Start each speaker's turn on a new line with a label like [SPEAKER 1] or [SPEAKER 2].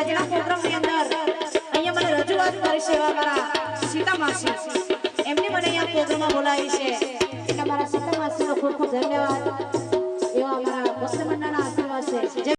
[SPEAKER 1] રાજના પ્રોગ્રામની અંદર અહીંયા મને રજૂઆત કરી છે મારા સીતા માસી એમને મને અહીંયા પ્રોગ્રામમાં બોલાવી છે. તમારા સીતા માસીનો ખૂબ ખૂબ ધન્યવાદ.